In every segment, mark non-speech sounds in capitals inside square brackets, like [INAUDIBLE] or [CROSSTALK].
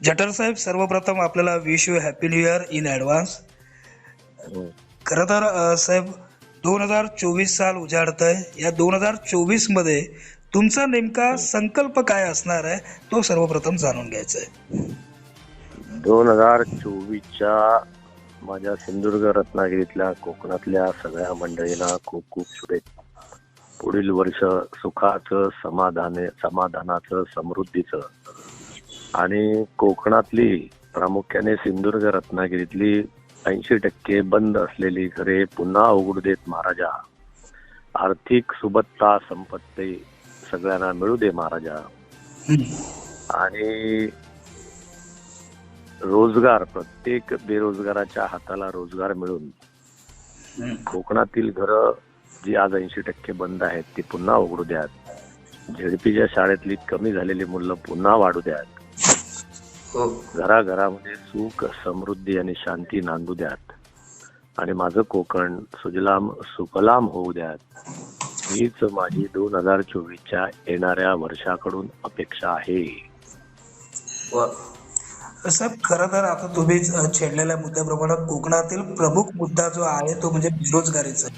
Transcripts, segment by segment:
जटर साहेब सर्वप्रथम आपल्याला wish you happy new year in advance खरं तर साहेब दोन हजार चोवीस साल उजाडत आहे या दोन हजार चोवीसमध्ये तुमचा नेमका संकल्प काय असणार आहे तो सर्वप्रथम जाणून घ्यायचा आहे दोन हजार चोवीसच्या माझ्या सिंधुदुर्ग रत्नागिरीतल्या कोकणातल्या सगळ्या मंडळींना खूप खूप शुभेच्छा. पुढील वर्ष सुखाचं समाधाने समाधानाचं समृद्धीचं आणि कोकणातली प्रामुख्याने सिंधुदुर्ग रत्नागिरीतली ऐंशी टक्के बंद असलेली घरे पुन्हा उघडू देत महाराजा. आर्थिक सुबत्ता संपत्ती सगळ्यांना मिळू दे महाराजा. आणि रोजगार प्रत्येक बेरोजगाराच्या हाताला रोजगार मिळून कोकणातील घरं जी आज ऐंशी टक्के बंद आहेत ती पुन्हा उघडू द्यात. झेडपीच्या शाळेतली कमी झालेली मुलं पुन्हा वाढू द्यात. घराघरामध्ये सुख समृद्धी आणि शांती नांदू द्यात. आणि माझं कोकण सुजलाम सुफलाम होऊ द्यात. हीच माझी दोन हजार चोवीसच्या येणाऱ्या वर्षाकडून अपेक्षा आहे. साहेब खरं तर आता तुम्ही छेडलेल्या मुद्द्याप्रमाणे कोकणातील प्रमुख मुद्दा जो आहे तो म्हणजे बेरोजगारीचा.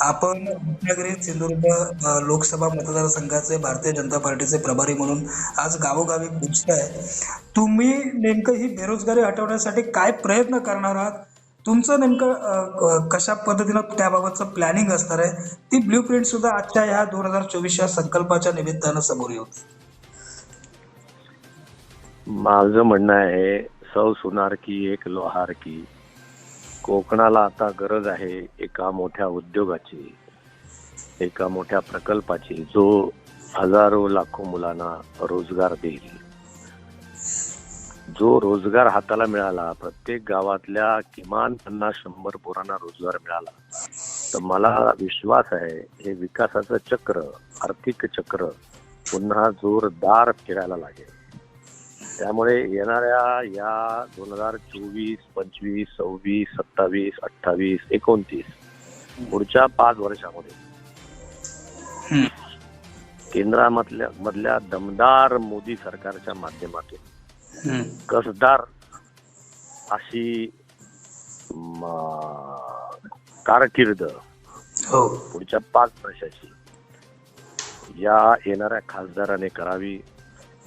आपण रत्नागिरी सिंधुदुर्ग लोकसभा मतदारसंघाचे भारतीय जनता पार्टीचे प्रभारी म्हणून आज गावोगावी पोचताय तुम्ही नेमकं ही बेरोजगारी हटवण्यासाठी काय प्रयत्न करणार आहात? तुमचं नेमकं कशा पद्धतीनं त्याबाबतचं प्लॅनिंग असणार आहे? ती ब्ल्यू प्रिंट सुद्धा आजच्या या दोन हजार चोवीसच्या संकल्पाच्या निमित्तानं समोर येऊ. माझं म्हणणं आहे सौ सुनार की एक लोहार की. कोकणाला आता गरज आहे एका मोठ्या उद्योगाची एका मोठ्या प्रकल्पाची जो हजारो लाखो मुलांना रोजगार देईल. जो रोजगार हाताला मिळाला प्रत्येक गावातल्या किमान पन्नास शंभर पोरांना रोजगार मिळाला. तर मला विश्वास आहे हे विकासाचं चक्र आर्थिक चक्र पुन्हा जोरदार फिरायला लागेल. त्यामुळे येणाऱ्या या दोन हजार चोवीस पंचवीस सव्वीस सत्तावीस अठ्ठावीस एकोणतीस पुढच्या पाच वर्षामध्ये. केंद्रामधल्या मधल्या दमदार मोदी सरकारच्या माध्यमातून. कसदार अशी कारकीर्द हो पुढच्या पाच वर्षाची या येणाऱ्या खासदाराने करावी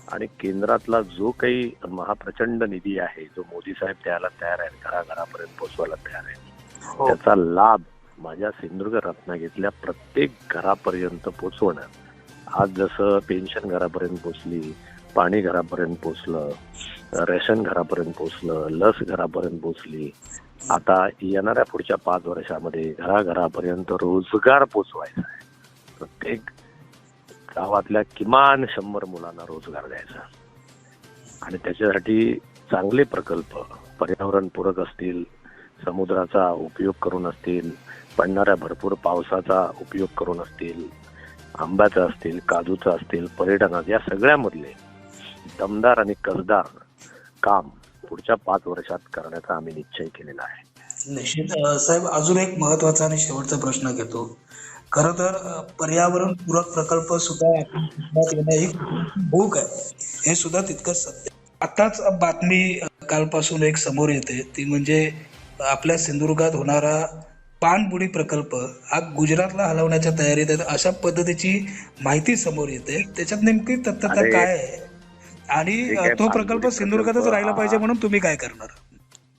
आणि केंद्रातला जो काही महाप्रचंड निधी आहे जो मोदी साहेब द्यायला तयार आहेत घराघरापर्यंत पोहोचवायला तयार आहेत हो. त्याचा लाभ माझ्या सिंधुदुर्ग रत्नागिरीतल्या प्रत्येक घरापर्यंत पोचवणं आज जसं पेन्शन घरापर्यंत पोचली पाणी घरापर्यंत पोचलं रेशन घरापर्यंत पोचलं लस घरापर्यंत पोचली आता येणाऱ्या पुढच्या पाच वर्षामध्ये घराघरापर्यंत रोजगार पोचवायचा आहे. प्रत्येक गावातल्या किमान शंभर मुलांना रोजगार द्यायचा. आणि त्याच्यासाठी चांगले प्रकल्प पर्यावरणपूरक असतील समुद्राचा उपयोग करून असतील पडणाऱ्या भरपूर पावसाचा उपयोग करून असतील आंब्याचा असतील काजूचा असतील पर्यटनात या सगळ्यामधले दमदार आणि कसदार काम पुढच्या पाच वर्षात करण्याचा आम्ही निश्चय केलेला आहे. निश्चित. साहेब अजून एक महत्त्वाचा आणि शेवटचा प्रश्न घेतो. खरं तर पर्यावरण पूरक प्रकल्प सुद्धा येणं ही भूक आहे. हे सुद्धा तितकंच सत्य. आताच बातमी कालपासून एक समोर येते. ती म्हणजे आपल्या सिंधुदुर्गात होणारा पाणबुडी प्रकल्प हा गुजरातला हलवण्याच्या तयारीत आहे. अशा पद्धतीची माहिती समोर येते. त्याच्यात नेमकी तत्त्वता काय आहे? आणि तो प्रकल्प सिंधुदुर्गातच राहिला पाहिजे म्हणून तुम्ही काय करणार?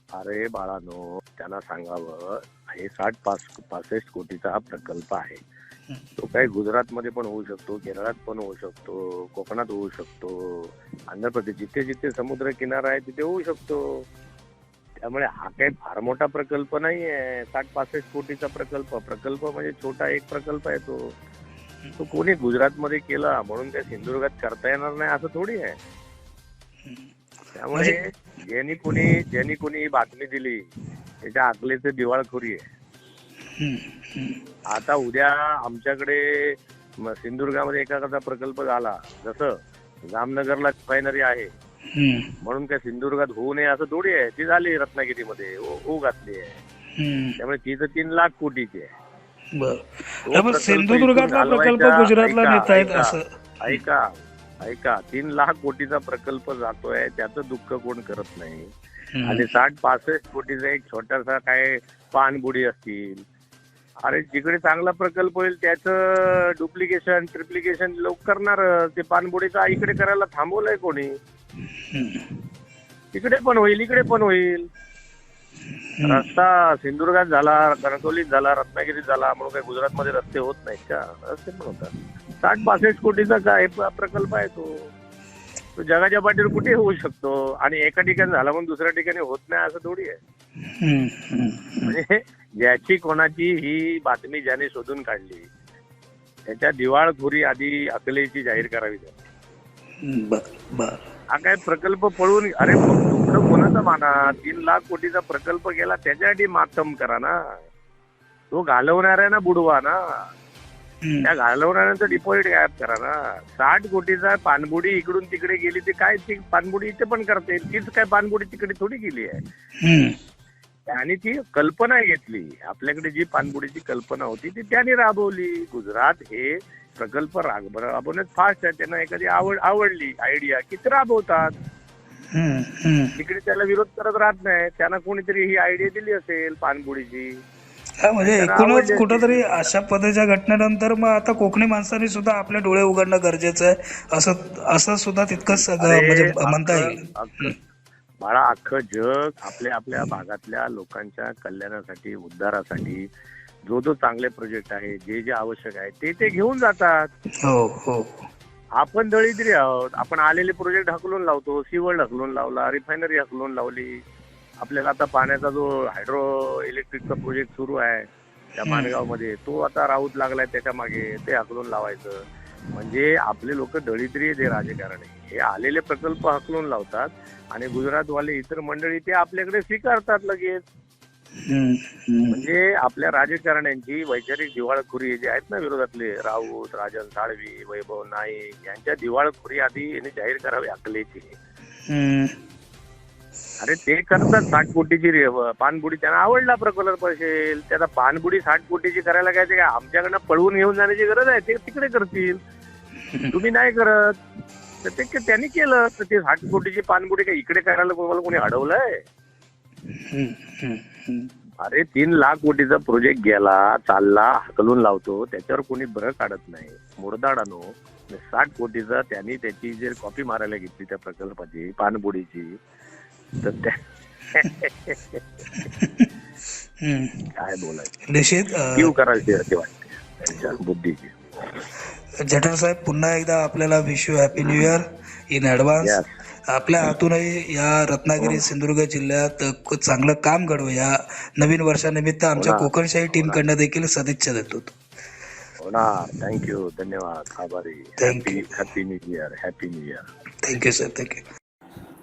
अरे बाळानो त्यांना सांगावं हे साठ पाच पासष्ट कोटीचा हा प्रकल्प आहे. तो काही गुजरातमध्ये पण होऊ शकतो केरळात पण होऊ शकतो कोकणात होऊ शकतो आंध्र प्रदेश जिथे जिथे समुद्र किनारा आहे तिथे होऊ शकतो. त्यामुळे हा काही फार मोठा प्रकल्प नाही आहे. साठ पासष्ट कोटीचा प्रकल्प प्रकल्प म्हणजे छोटा एक प्रकल्प आहे तो. तो कोणी गुजरातमध्ये केला म्हणून त्या सिंधुदुर्गात करता येणार नाही असं थोडी आहे. त्यामुळे ज्यांनी कोणी ज्यांनी कोणी बातमी दिली त्याच्या आकलेचं दिवाळखोरी आहे. आता उद्या आमच्याकडे सिंधुदुर्गामध्ये एखादा प्रकल्प झाला. जसं जामनगरला रिफायनरी आहे. म्हणून काय सिंधुदुर्गात होऊ नये असं थोडी आहे. ती झाली रत्नागिरीमध्ये. हो- घातली आहे. त्यामुळे ती तर तीन लाख कोटीची आहे. सिंधुदुर्गातला प्रकल्प गुजरातला ऐका- ऐका- असं. ऐका ऐका. तीन लाख कोटीचा प्रकल्प जातोय. त्याचं दुःख कोण करत नाही. आणि साठ पासष्ट कोटीचा एक छोटासा काय पानबुडी असतील अरे जिकडे चांगला प्रकल्प होईल त्याचं डुप्लिकेशन ट्रिप्लिकेशन लोक करणार ते पानबुडीचा इकडे करायला थांबवलंय कोणी. तिकडे पण होईल इकडे पण होईल. रस्ता सिंधुदुर्गात झाला कणकवलीत झाला रत्नागिरीत झाला म्हणून काही गुजरातमध्ये रस्ते होत नाहीत का? रस्ते पण होतात. साठ पासष्ट कोटीचा काय प्रकल्प आहे तो? तो जगाच्या पाठीवर कुठे होऊ शकतो. आणि एका ठिकाणी झाला म्हणून दुसऱ्या ठिकाणी होत नाही असं थोडी आहे. म्हणजे ज्याची कोणाची ही बातमी ज्याने शोधून काढली त्याच्या दिवाळखोरी आधी अकलेची जाहीर करावी हा काय प्रकल्प पळून अरे दुःख कोणाचं माना तीन लाख कोटीचा प्रकल्प गेला त्याच्यासाठी मातम करा ना. तो घालवणाऱ्यांना बुडवा ना. हम्म. त्या घालवणाऱ्यांचं डिपॉझिट गायब करा ना. साठ कोटीचा पानबुडी इकडून तिकडे गेली ते काय ती पानबुडी इथे पण करते. तीच काय पानबुडी तिकडे थोडी गेली आहे. आणि ती कल्पना घेतली. आपल्याकडे जी पानबुडीची कल्पना होती ती त्याने राबवली. गुजरात हे प्रकल्प राब- राबवण्यात फास्ट आहे. त्यांना एखादी आवड आवडली आयडिया की ते राबवतात. तिकडे त्याला विरोध करत राहत नाही. त्यांना कोणीतरी ही आयडिया दिली असेल पानबुडीची. हा म्हणजे एकूणच कुठंतरी अशा पद्धतीच्या घटनेनंतर मग आता कोकणी माणसांनी सुद्धा आपले डोळे उघडणं गरजेचं आहे. असं असं सुद्धा तितकंच म्हणजे म्हणता येईल. बाळा अख्खं जग आपल्या आपल्या भागातल्या लोकांच्या कल्याणासाठी उद्धारासाठी जो जो चांगले प्रोजेक्ट आहे जे जे आवश्यक आहे ते ते घेऊन जातात. हो हो. आपण दळिद्री आहोत. आपण आलेले प्रोजेक्ट हकलून लावतो. सीवर्ल्ड हकलून लावला रिफायनरी हकलून लावली. आपल्याला आता पाण्याचा जो हायड्रो इलेक्ट्रिकचा प्रोजेक्ट सुरू आहे त्या. माणगावमध्ये तो आता राऊत लागलाय त्याच्यामागे ते हकलून लावायचं म्हणजे आपले लोक दळिद्री जे राजकारणी हे आलेले प्रकल्प हकलून लावतात आणि गुजरातवाले इतर मंडळी ते आपल्याकडे स्वीकारतात लगेच. म्हणजे आपल्या राजकारण्यांची वैचारिक दिवाळखोरी जे आहेत ना विरोधातले राऊत राजन साळवी वैभव नाईक यांच्या दिवाळखोरी आधी यांनी जाहीर करावी अकलेची. अरे ते करतात साठ कोटीची रे- पानबुडी त्यांना आवडला प्रकल्प असेल त्याचा पानबुडी साठ कोटीची करायला काय ते काय आमच्याकडनं पळवून घेऊन जाण्याची गरज आहे ते तिकडे करतील. [LAUGHS] तुम्ही नाही करत. तर ते त्यांनी केलं तर ते साठ कोटीची पानबुडी काय इकडे करायला कोणाला कोणी अडवलंय. अरे तीन लाख कोटीचा प्रोजेक्ट गेला चालला हकलून लावतो त्याच्यावर कोणी बरं काढत नाही. मुरदाड आणू साठ कोटीचा त्यांनी त्याची जे कॉपी मारायला घेतली त्या प्रकल्पाची पानबुडीची हम्म. काय बोलायचं? करायची असे वाटते त्यांच्या बुद्धीची. जठर साहेब पुन्हा एकदा आपल्याला wish you happy new year in advance. आपल्या हातूनही या रत्नागिरी सिंधुदुर्ग जिल्ह्यात चांगलं काम घडवू या नवीन वर्षानिमित्त आमच्या हो. कोकणशाही टीम कडनं देखील सदिच्छा देतो. होणार थँक्यू धन्यवाद. आभारी. Happy happy new year happy new year thank you sir thank you